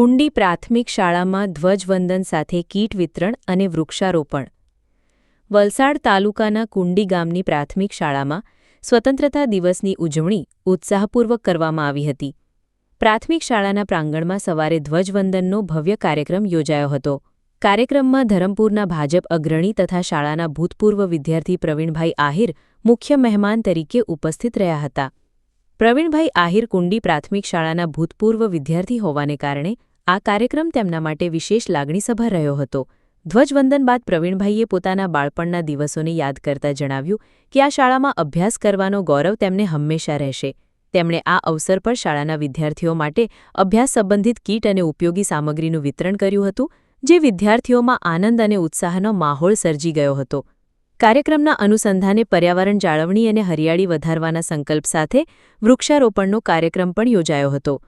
કુંડી પ્રાથમિક શાળામાં ધ્વજવંદન સાથે કીટ વિતરણ અને વૃક્ષારોપણ. વલસાડ તાલુકાના કુંડી ગામની પ્રાથમિક શાળામાં સ્વતંત્રતા દિવસની ઉજવણી ઉત્સાહપૂર્વક કરવામાં આવી હતી. પ્રાથમિક શાળાના પ્રાંગણમાં સવારે ધ્વજવંદનનો ભવ્ય કાર્યક્રમ યોજાયો હતો. કાર્યક્રમમાં ધરમપુરના ભાજપ અગ્રણી તથા શાળાના ભૂતપૂર્વ વિદ્યાર્થી પ્રવીણભાઈ આહિર મુખ્ય મહેમાન તરીકે ઉપસ્થિત રહ્યા હતા. પ્રવીણભાઈ આહિર કુંડી પ્રાથમિક શાળાના ભૂતપૂર્વ વિદ્યાર્થી હોવાને કારણે આ કાર્યક્રમ તેમના માટે વિશેષ લાગણીસભર રહ્યો હતો. ધ્વજવંદન બાદ પ્રવીણભાઈએ પોતાના બાળપણના દિવસોને યાદ કરતા જણાવ્યું કે આ શાળામાં અભ્યાસ કરવાનો ગૌરવ તેમને હંમેશા રહેશે. તેમણે આ અવસર પર શાળાના વિદ્યાર્થીઓ માટે અભ્યાસ સંબંધિત કીટ અને ઉપયોગી સામગ્રીનું વિતરણ કર્યું હતું, જે વિદ્યાર્થીઓમાં આનંદ અને ઉત્સાહનો માહોલ સર્જી ગયો હતો. કાર્યક્રમના અનુસંધાને પર્યાવરણ જાળવણી અને હરિયાળી વધારવાના સંકલ્પ સાથે વૃક્ષારોપણનો કાર્યક્રમ પણ યોજાયો હતો.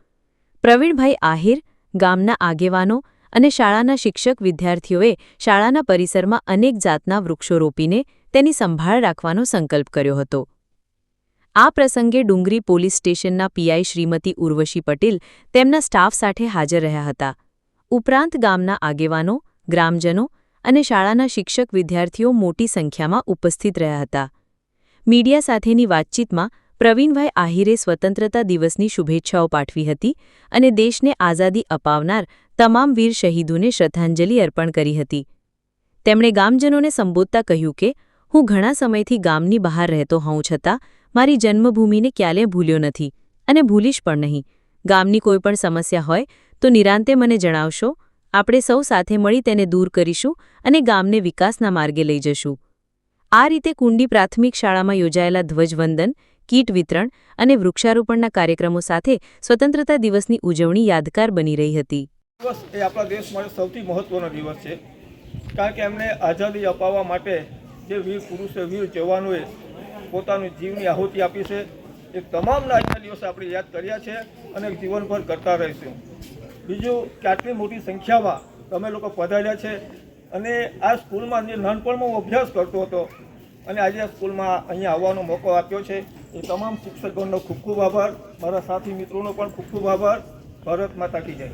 પ્રવીણભાઈ આહિર ગામના આગેવાનો અને શાળાના શિક્ષક વિદ્યાર્થીઓએ શાળાના પરિસરમાં અનેક જાતના વૃક્ષો રોપીને તેની સંભાળ રાખવાનો સંકલ્પ કર્યો હતો. આ પ્રસંગે ડુંગરી પોલીસ સ્ટેશનના પીઆઈ શ્રીમતી ઉર્વશી પટેલ તેમના સ્ટાફ સાથે હાજર રહ્યા હતા. ઉપરાંત ગામના આગેવાનો, ગ્રામજનો અને શાળાના શિક્ષક વિદ્યાર્થીઓ મોટી સંખ્યામાં ઉપસ્થિત રહ્યા હતા. મીડિયા સાથેની વાતચીતમાં પ્રવીણભાઈ આહિરે સ્વતંત્રતા દિવસની શુભેચ્છાઓ પાઠવી હતી અને દેશને આઝાદી અપાવનાર તમામ વીર શહીદોને શ્રદ્ધાંજલિ અર્પણ કરી હતી. તેમણે ગામજનોને સંબોધતા કહ્યું કે, હું ઘણા સમયથી ગામની બહાર રહેતો હોઉં છતાં મારી જન્મભૂમિને ક્યારેય ભૂલ્યો નથી અને ભૂલીશ પણ નહીં. ગામની કોઈપણ સમસ્યા હોય તો નિરાંતે મને જણાવશો. આપણે સૌ સાથે મળી તેને દૂર કરીશું અને ગામને વિકાસના માર્ગે લઈ જશું. આ રીતે કુંડી પ્રાથમિક શાળામાં યોજાયેલા ધ્વજવંદન કીટ વિતરણ અને વૃક્ષારોપણના કાર્યક્રમો સાથે સ્વતંત્રતા દિવસની ઉજવણી યાદગાર બની રહી હતી. દિવસ એ આપણા દેશ માટે સૌથી મહત્ત્વનો દિવસ છે. કારણ કે એમને આઝાદી અપાવવા માટે જે વીર પુરુષે, વીર જવાનોએ પોતાનું જીવની આહુતિ આપી છે, એ તમામના આજના દિવસે આપણે યાદ કર્યા છે અને જીવનભર કરતા રહીશું. બીજું, કે આટલી મોટી સંખ્યામાં તમે લોકો પધાર્યા છે અને આ સ્કૂલમાં જે નાનપણમાં હું અભ્યાસ કરતો હતો અને આજે આ સ્કૂલમાં અહીંયા આવવાનો મોકો આપ્યો છે એ તમામ શિક્ષકોનો ખૂબ ખૂબ આભાર. મારા સાથી મિત્રોનો પણ ખૂબ ખૂબ આભાર. ભારત માતા કી જય.